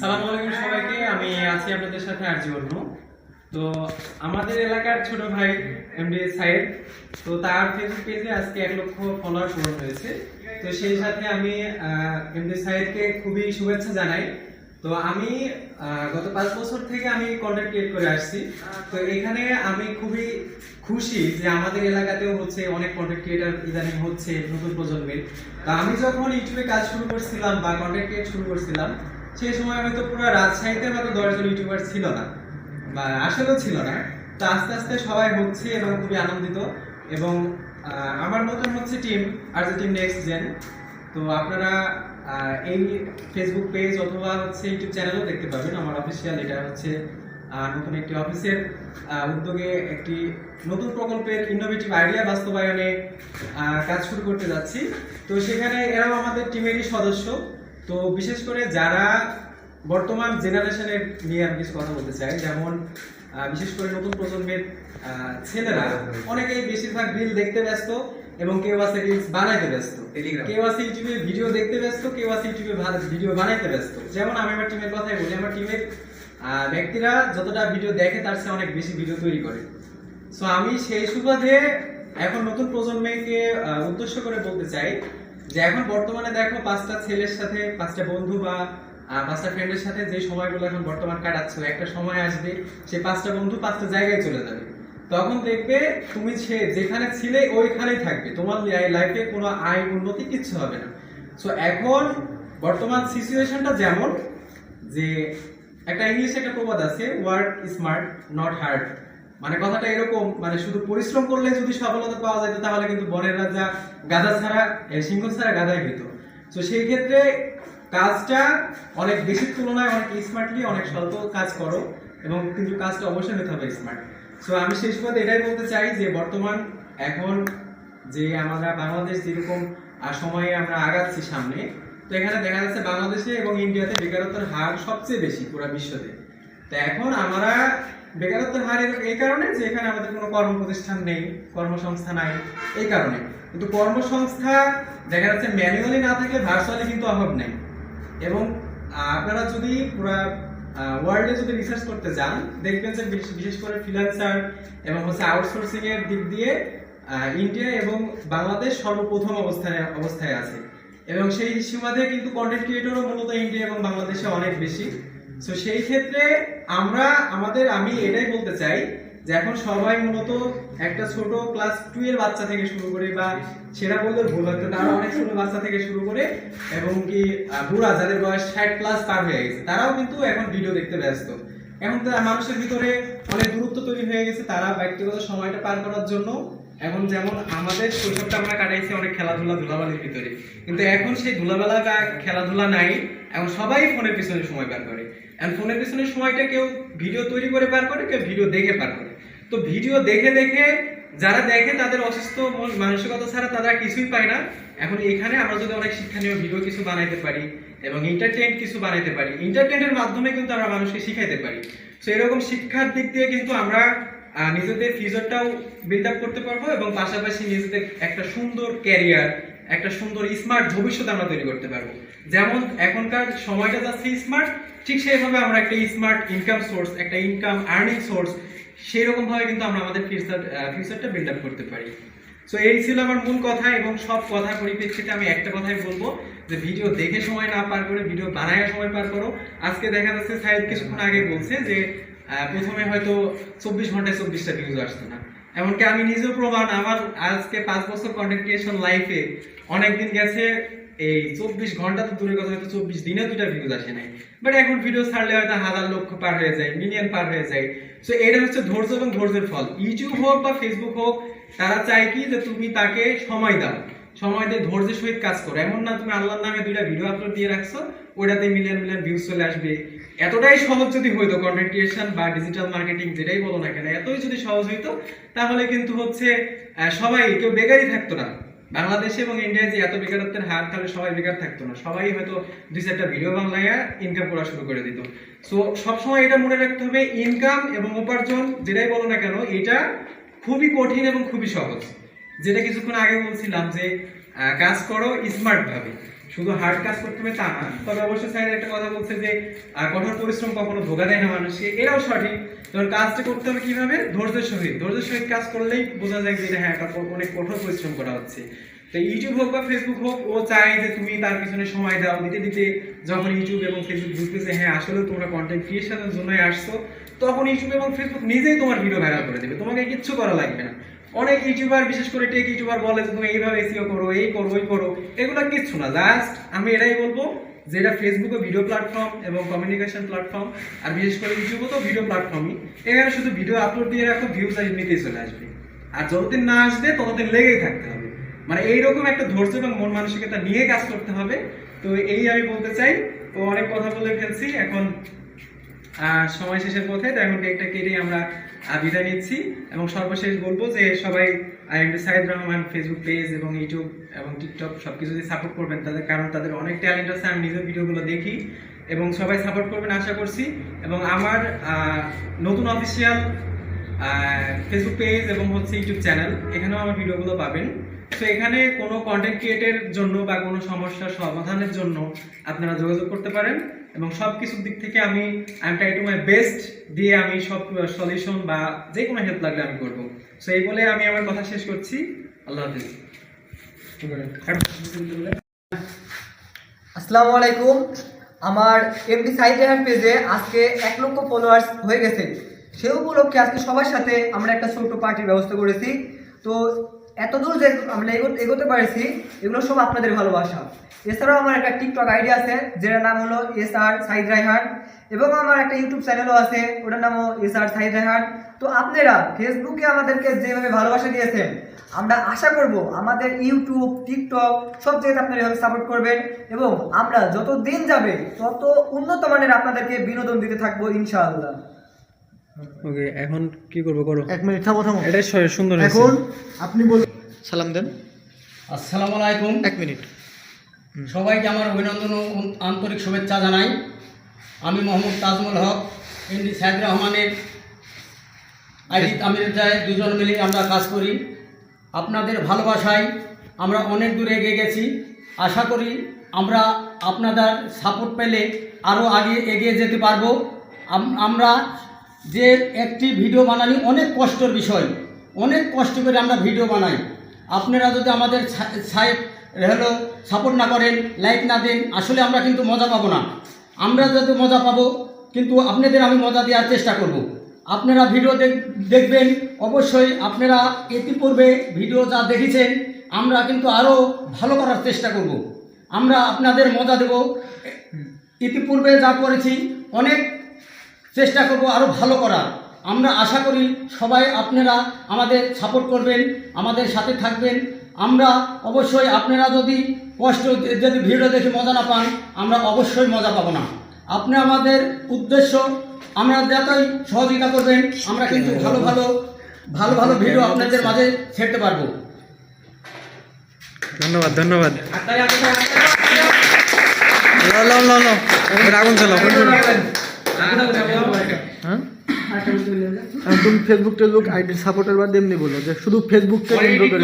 সালাম আলাইকুম সবাইকে, আমি আছি আপনাদের সাথে আর তো আমাদের এলাকার ছোট ভাই এমডি সাইদ, তো তার ফেসবুক পেজে আজকে এক লক্ষ ফলোয়ার পূরণ হয়েছে। তো সেই সাথে আমি এমডি সাইদকে খুবই শুভেচ্ছা জানাই। তো আমি গত পাঁচ বছর থেকে আমি কন্টেন্ট ক্রিয়েট করে আসছি। তো এখানে আমি খুবই খুশি যে আমাদের এলাকাতেও হচ্ছে অনেক কন্টেন্ট ক্রিয়েটার ইদানিং হচ্ছে নতুন প্রজন্মের। তো আমি যখন ইউটিউবে কাজ শুরু করছিলাম বা কন্টেন্ট ক্রিয়েট শুরু করছিলাম সেই সময় হয়তো পুরো রাজশাহীতে হয়তো দশজন ইউটিউবার ছিল না। বা আসলেও ছিল না। তো আস্তে আস্তে সবাই হচ্ছে এবং খুবই আনন্দিত। এবং আমার মতন হচ্ছে টিম আর যে টিম নেক্সট জেন তো আপনারা এই ফেসবুক পেজ অথবা হচ্ছে ইউটিউব চ্যানেলও দেখতে পাবেন আমার অফিসিয়াল এটা হচ্ছে নতুন একটি অফিসের উদ্যোগে একটি নতুন প্রকল্পের ইনোভেটিভ আইডিয়া বাস্তবায়নে কাজ শুরু করতে যাচ্ছি। তো সেখানে এরাও আমাদের টিমেরই সদস্য। তো বিশেষ করে যারা বর্তমান জেনারেশনের নিয়ে আমি কিছু কথা বলতে চাই যেমন বিশেষ করে নতুন প্রজন্মের ছেলেরা অনেকেই বেশিরভাগ রিল দেখতে ব্যস্ত এবং কেউ আছে রিলস বানাইতে ব্যস্ত। কেউ আছে ইউটিউবে ভিডিও দেখতে ব্যস্ত কেউ আছে ইউটিউবে ভিডিও বানাইতে ব্যস্ত। যেমন আমি আমার টিমের কথাই বলি আমার টিমের ব্যক্তিরা যতটা ভিডিও দেখে তার চেয়ে অনেক বেশি ভিডিও তৈরি করে। সো আমি সেই সুবাদে এখন নতুন প্রজন্মকে উদ্দেশ্য করে বলতে চাই যে এখন বর্তমানে দেখো পাঁচটা ছেলের সাথে, পাঁচটা বন্ধু বা পাঁচটা ফ্রেন্ডের সাথে যে সময়গুলো এখন বর্তমান কাটাচ্ছ, একটা সময় আসবে, সে পাঁচটা বন্ধু পাঁচটা জায়গায় চলে যাবে। তখন দেখবে তুমি সে যেখানে ছিলে ওইখানেই থাকবে। তোমার লাইফে কোনো আয় উন্নতি কিচ্ছু হবে না। সো এখন বর্তমান সিচুয়েশনটা যেমন যে একটা ইংলিশে একটা প্রবাদ আছে ওয়ার্ক স্মার্ট নট হার্ড মানে কথাটা এরকম মানে শুধু পরিশ্রম করলে যদি সফলতা পাওয়া যেত তাহলে কিন্তু বনের রাজা গাধা ছাড়া সিংহ ছাড়া গাধাই হইতো। তো সেই ক্ষেত্রে কাজটা অনেক বেশি তুলনায় অনেক স্মার্টলি অনেক স্বল্প কাজ করো এবং কিন্তু কাজটা অবশ্যই নিতে হবে স্মার্ট সো আমি শেষ পথে এটাই বলতে চাই যে বর্তমান, এখন যে আমরা বাংলাদেশ যেরকম সময়ে আমরা আগাচ্ছি সামনে, তো এখানে দেখা যাচ্ছে বাংলাদেশে এবং ইন্ডিয়াতে বেকারত্বের হার সবচেয়ে বেশি পুরো বিশ্বতে। তো এখন আমরা বেকারত্বের হার এই কারণে যে এখানে আমাদের কোনো কর্ম প্রতিষ্ঠান নেই, কর্মসংস্থা নাই, এই কারণে। কিন্তু কর্মসংস্থা দেখা যাচ্ছে ম্যানুয়ালি না থাকলে ভার্চুয়ালি কিন্তু অভাব নেই। এবং আপনারা যদি পুরো ওয়ার্ল্ডে যদি রিসার্চ করতে যান, দেখবেন যে বিশেষ- করে ফ্রিল্যান্সার এবং হচ্ছে আউটসোর্সিং এর দিক দিয়ে ইন্ডিয়া এবং বাংলাদেশ সর্বপ্রথম অবস্থায় অবস্থায় আছে। এবং সেই সুবাদে কিন্তু কন্টেন্ট ক্রিয়েটরও মূলত ইন্ডিয়া এবং বাংলাদেশে অনেক বেশি। সো সেই ক্ষেত্রে আমরা, আমাদের, আমি এটাই বলতে চাই যে এখন সবাই মূলত একটা ছোট ক্লাস টু এর বাচ্চা থেকে শুরু করে বা সেটা বলতে ভুল হতো তারা অনেক ছোট বাচ্চা থেকে শুরু করে এবং কি বুড়া যাদের বয়স ষাট প্লাস পার হয়ে গেছে, তারাও কিন্তু এখন ভিডিও দেখতে ব্যস্ত। এখন তারা মানুষের ভিতরে অনেক দূরত্ব তৈরি হয়ে গেছে, তারা ব্যক্তিগত সময়টা পার করার জন্য এখন যেমন আমাদের শৈশবটা আমরা কাটাইছি অনেক খেলাধুলা ধুলাবালির ভিতরে। কিন্তু এখন সেই ধুলাবেলা বা খেলাধুলা নাই, এখন সবাই ফোনের পিছনে সময় পার করে। এখন ফোনের পিছনে সময়টা কেউ ভিডিও তৈরি করে পার করে, কেউ ভিডিও দেখে পার করে। তো ভিডিও দেখে দেখে যারা দেখে তাদের অসুস্থ মন মানসিকতা ছাড়া তারা কিছুই পায় না। এখন এখানে আমরা যদি অনেক শিক্ষণীয় ভিডিও কিছু বানাইতে পারি এবং এন্টারটেইন কিছু বানাইতে পারি এন্টারটেইনের মাধ্যমে কিন্তু আমরা মানুষকে শিখাইতে পারি। তো এরকম শিক্ষার দিক দিয়ে কিন্তু আমরা নিজেদের ফিউচারটাও বিল্ড আপ করতে পারব এবং পাশাপাশি নিজেদের একটা সুন্দর ক্যারিয়ার একটা সুন্দর স্মার্ট ভবিষ্যৎ আমরা তৈরি করতে পারব। যেমন এখনকার সময়টা যাচ্ছে স্মার্ট ঠিক সেইভাবে আমরা একটা স্মার্ট ইনকাম সোর্স একটা ইনকাম আর্নিং সোর্স সেই রকম ভাবে কিন্তু আমরা আমাদের ফিউচার ফিউচারটা বিল্ড আপ করতে পারি। সো এই ছিল আমার মূল কথা এবং সব কথা পরিপ্রেক্ষিতে আমি একটা কথাই বলব যে ভিডিও দেখে সময় না পার করে ভিডিও বানায় সময় পার করো। আজকে দেখা যাচ্ছে সাহেব কিছুক্ষণ আগে বলছে যে প্রথমে হয়তো চব্বিশ ঘন্টায় চব্বিশটা ভিউজ আসতো না। এমনকি আমি নিজেও প্রমাণ, আমার আজকে পাঁচ বছর কন্টেন্ট ক্রিয়েশন লাইফে অনেকদিন গেছে, এই চব্বিশ ঘণ্টা তো দূরের কথা, হয়তো চব্বিশ দিনে দুটা ভিউজ আসে নাই। বাট এখন ভিডিও ছাড়লে হয়তো হাজার লক্ষ পার হয়ে যায় মিলিয়ন পার হয়ে যায়। সো এটা হচ্ছে ধৈর্য এবং ধৈর্যের ফল। ইউটিউব হোক বা ফেসবুক হোক, তারা চায় কি যে তুমি তাকে সময় দাও। সময় দিয়ে ধৈর্যের সহিত কাজ করো। এমন না তুমি আল্লাহর নামে দুইটা ভিডিও আপলোড দিয়ে রাখছো ওটাতে মিলিয়ন মিলিয়ন ভিউজ চলে আসবে। এতটাই সহজ যদি হইতো কন্টেন্ট ক্রিয়েশন বা ডিজিটাল মার্কেটিং যেটাই বলো না কেন, এতই যদি সহজ হইতো, তাহলে কিন্তু হচ্ছে সবাই কেউ বেকারই থাকতো না। বাংলাদেশে এবং ইন্ডিয়ায় যে এত বেকারত্বের হার, তাহলে সবাই বেকার থাকতো না। সবাই হয়তো দুই চারটা ভিডিও বাংলায় ইনকাম করা শুরু করে দিত। সো সবসময় এটা মনে রাখতে হবে ইনকাম এবং উপার্জন, যেটাই বলো না কেন, এটা খুবই কঠিন এবং খুবই সহজ। যেটা কিছুক্ষণ আগে বলছিলাম যে কাজ করো স্মার্ট ভাবে। শুধু হার্ড কাজ করতে হবে তা না তবে অবশ্যই স্যার একটা কথা বলছে যে কঠোর পরিশ্রম কখনো ধোকা দেয় না মানুষকে। এরাও সঠিক। কারণ কাজটা করতে হবে কীভাবে? ধৈর্যের সহিত। ধৈর্যের সহিত কাজ করলেই বোঝা যায় যে হ্যাঁ একটা ক- অনেক কঠোর পরিশ্রম করা হচ্ছে। তো ইউটিউব হোক বা ফেসবুক হোক, ও চায় যে তুমি তার পিছনে সময় দাও। দিতে দিতে যখন ইউটিউব এবং ফেসবুক বুঝতেছে হ্যাঁ আসলে তোমরা কন্টেন্ট ক্রিয়েশনের জন্যই আসছো, তখন ইউটিউব এবং ফেসবুক নিজেই তোমার ভিডিও ভাইরাল করে দেবে। তোমাকে কিচ্ছু করা লাগবে না। অনেক ইউটিউবার, বিশেষ করে টেক ইউটিউবার বলে তুমি এইভাবে এসিও করো, এই করো, ওই করো। এগুলো কিচ্ছু না। জাস্ট আমি এটাই বলব যে, এটা ফেসবুকে ভিডিও প্ল্যাটফর্ম এবং কমিউনিকেশন প্ল্যাটফর্ম আর বিশেষ করে ইউটিউবও তো ভিডিও প্ল্যাটফর্মই এখানে শুধু ভিডিও আপলোড দিয়ে রাখো ভিউজ আর এমনিতেই চলে আসবে। আর যতদিন না আসবে, ততদিন লেগেই থাকতে হবে। মানে এইরকম একটা ধৈর্য এবং মন মানসিকতা নিয়ে কাজ করতে হবে। তো এই আমি বলতে চাই, তো অনেক কথা বলে ফেলছি, এখন আহ, সময় শেষের পথে তো এখন একটা কেটে আমরা বিদায় নিচ্ছি এবং সর্বশেষ বলব যে সবাই IMD Sayed Rahman Facebook page এবং ইউটিউব এবং টিকটক সবকিছু দিয়ে সাপোর্ট করবেন। তাদের কারণ তাদের অনেক ট্যালেন্ট আছে আমি নিজের ভিডিওগুলো দেখি এবং সবাই সাপোর্ট করবেন আশা করছি। এবং আমার নতুন অফিসিয়াল ফেসবুক পেজ এবং হচ্ছে ইউটিউব চ্যানেল এখানেও আমার ভিডিওগুলো পাবেন। তো এখানে কোনো কন্টেন্ট ক্রিয়েটের জন্য বা কোনো সমস্যার সমাধানের জন্য আপনারা যোগাযোগ করতে পারেন এবং সব কিছুর দিক থেকে আমি I am try to my best দিয়ে আমি সব সলিউশন বা যে কোনো হেল্প লাগলে আমি করব। সো এই বলে আমি আমার কথা শেষ করছি। আল্লাহ হাফিজ। আসসালামু আলাইকুম। আমার এমডি সাইড রেহার পেজে আজকে এক লক্ষ ফলোয়ার্স হয়ে গেছে। সে উপলক্ষে আজকে সবার সাথে আমরা একটা ছোট্ট পার্টির ব্যবস্থা করেছি। তো এত দূর যে আমরা এগো- এগোতে পারছি, এগুলো সব আপনাদের ভালোবাসা। এছাড়াও আমার একটা টিকটক আইডি আছে, যেটার নাম হলো এস আর সাইদ রাইহান এবং আমার একটা ইউটিউব চ্যানেলও আছে, ওটার নামও এস আর সাইদ রাইহান তো আপনারা ফেসবুকে আমাদেরকে যেভাবে ভালোবাসা দিয়েছেন, আমরা আশা করব আমাদের ইউটিউব টিকটক সব জায়গাতে আপনারা এভাবে সাপোর্ট করবেন, এবং আমরা যত দিন যাবে তত উন্নত মানের আপনাদেরকে বিনোদন দিতে থাকব ইনশাআল্লাহ। ওকে এখন কি করব করো? এক মিনিট থামো থামো। এটাই সুন্দর এখন আপনি বল সালাম দেন। আসসালামু আলাইকুম। এক মিনিট। সবাইকে আমার অভিনন্দন ও আন্তরিক শুভেচ্ছা জানাই। আমি মোহাম্মদ তাজমুল হক এমডি সাইদ রহমানের আইডি আমির যায় দুজন মিলে আমরা কাজ করি। আপনাদের ভালোবাসায় আমরা অনেক দূরে এগিয়ে গেছি। আশা করি আমরা আপনাদের সাপোর্ট পেলে আরও আগে এগিয়ে যেতে পারব। আমরা যে একটি ভিডিও বানানি অনেক কষ্টের বিষয় অনেক কষ্ট করে আমরা ভিডিও বানাই আপনারা যদি আমাদের সাহেব হলো সাপোর্ট না করেন, লাইক না দেন, আসলে আমরা কিন্তু মজা পাবো না আমরা যদি মজা পাবো, কিন্তু আপনাদের আমি মজা দেওয়ার চেষ্টা করব। আপনারা ভিডিও দেখ- দেখবেন, অবশ্যই আপনারা ইতিপূর্বে ভিডিও যা দেখেছেন, আমরা কিন্তু আরও ভালো করার চেষ্টা করব। আমরা আপনাদের মজা দেব ইতিপূর্বে যা করেছি, অনেক চেষ্টা করব আরও ভালো করার। আমরা আশা করি সবাই আপনারা আমাদের সাপোর্ট করবেন আমাদের সাথে থাকবেন। আমরা অবশ্যই আপনারা যদি কষ্ট যদি ভিডিও দেখে মজা না পান আমরা অবশ্যই মজা পাবো না। আপনি আমাদের উদ্দেশ্য আমরা যতই সহযোগিতা করবেন আমরা কিন্তু ভালো ভালো ভালো ভালো ভিডিও আপনাদের মাঝে ছেড়তে পারব। ধন্যবাদ ধন্যবাদ। লাও, লাও, হ্যাঁ তুমি ফেসবুক টেসবুক আইডি সাপোর্টার বাদ এমনি বলো যে শুধু ফেসবুককে কেন্দ্র করে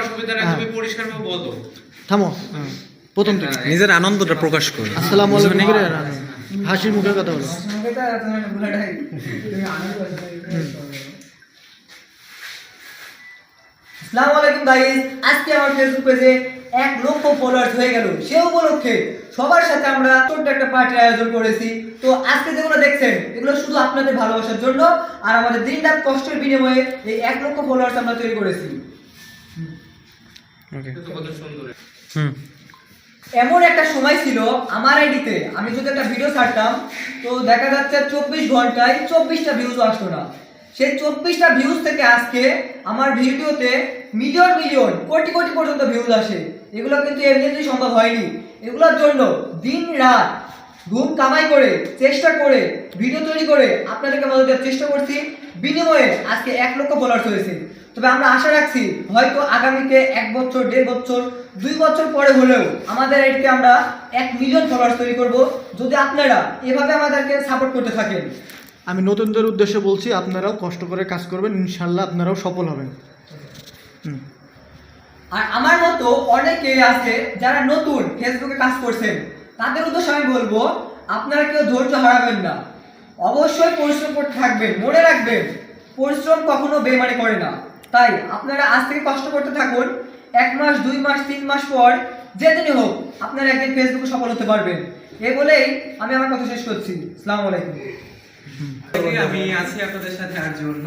অসুবিধা নেই, তুমি পরিষ্কার বলো। থামো। প্রথম থেকে। নিজের আনন্দটা প্রকাশ করো। আসসালামু আলাইকুম হাসির মুখে কথা বলো। আসসালামু আলাইকুম গাইস আজকে আমার ফেসবুক পেজে এক লক্ষ ফলোয়ার্স হয়ে গেল। সে উপলক্ষে সবার সাথে আমরা ছোট্ট একটা পার্টির আয়োজন করেছি। তো আজকে যেগুলো দেখছেন এগুলো শুধু আপনাদের ভালোবাসার জন্য আর আমাদের দিন রাত কষ্টের বিনিময়ে এই এক লক্ষ ফলোয়ার্স আমরা তৈরি করেছি। হুম। এমন একটা সময় ছিল আমার আইডিতে আমি যদি একটা ভিডিও ছাড়তাম তো দেখা যাচ্ছে চব্বিশ ঘন্টায় চব্বিশটা ভিউজ আসতো না। সেই চব্বিশটা ভিউজ থেকে আজকে আমার ভিডিওতে মিলিয়ন মিলিয়ন কোটি কোটি পর্যন্ত ভিউজ আসে। এগুলো কিন্তু এমনিতেই সম্ভব হয়নি। এগুলোর জন্য দিন রাত ঘুম কামাই করে চেষ্টা করে ভিডিও তৈরি করে আপনাদেরকে মদত দেওয়ার চেষ্টা করছি। বিনিময়ে আজকে এক লক্ষ ফলোয়ার্স হয়েছে। তবে আমরা আশা রাখছি হয়তো আগামীতে এক বছর দেড় বছর দুই বছর পরে হলেও আমাদের আইডিতে আমরা এক মিলিয়ন ফলোয়ার্স তৈরি করব। যদি আপনারা এভাবে আমাদেরকে সাপোর্ট করতে থাকেন। আমি নতুনদের উদ্দেশ্যে বলছি আপনারাও কষ্ট করে কাজ করবেন ইনশাল্লাহ আপনারাও সফল হবেন। আর আমার মতো অনেকে আছে যারা নতুন ফেসবুকে কাজ করছেন। তাদের উদ্দেশ্যে আমি বলব আপনারা কেউ ধৈর্য হারাবেন না। অবশ্যই পরিশ্রম করতে থাকবেন মনে রাখবেন পরিশ্রম কখনো বেমানি করে না। তাই আপনারা আজ থেকে কষ্ট করতে থাকুন এক মাস দুই মাস তিন মাস পর যেদিনই হোক আপনারা একদিন ফেসবুকে সফল হতে পারবেন। এ বলেই আমি আমার কথা শেষ করছি। আসসালামু আলাইকুম। আমি আছি আপনাদের সাথে আর জন্য